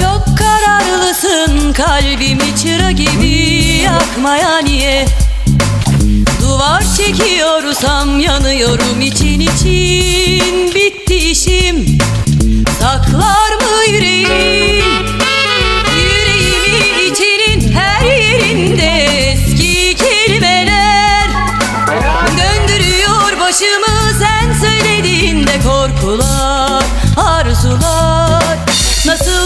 Çok kararlısın kalbimi çıra gibi yakmaya niye? Duvar çekiyorsam yanıyorum için için. Bitti işim Saklar mı yüreğim? Yüreğimi içinin her yerinde eski kelimeler Döndürüyor başımı. Sen söylediğinde korkular arzular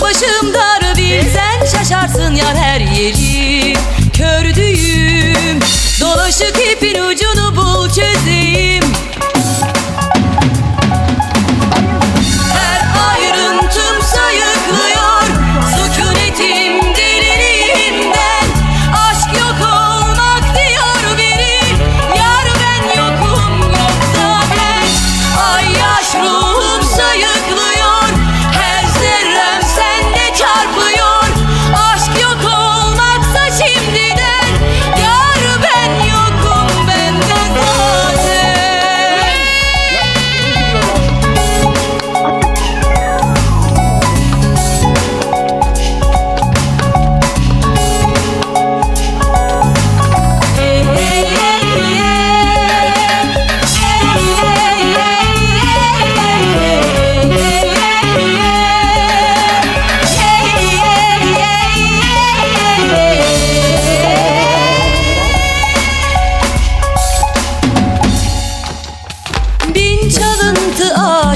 başım dar bilsen şaşarsın yar her yeri. Kördüğüm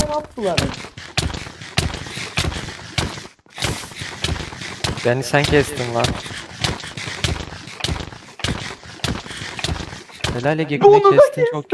çalıntı ağaç Beni sen kestin lan. Helal Ege ne kestin çok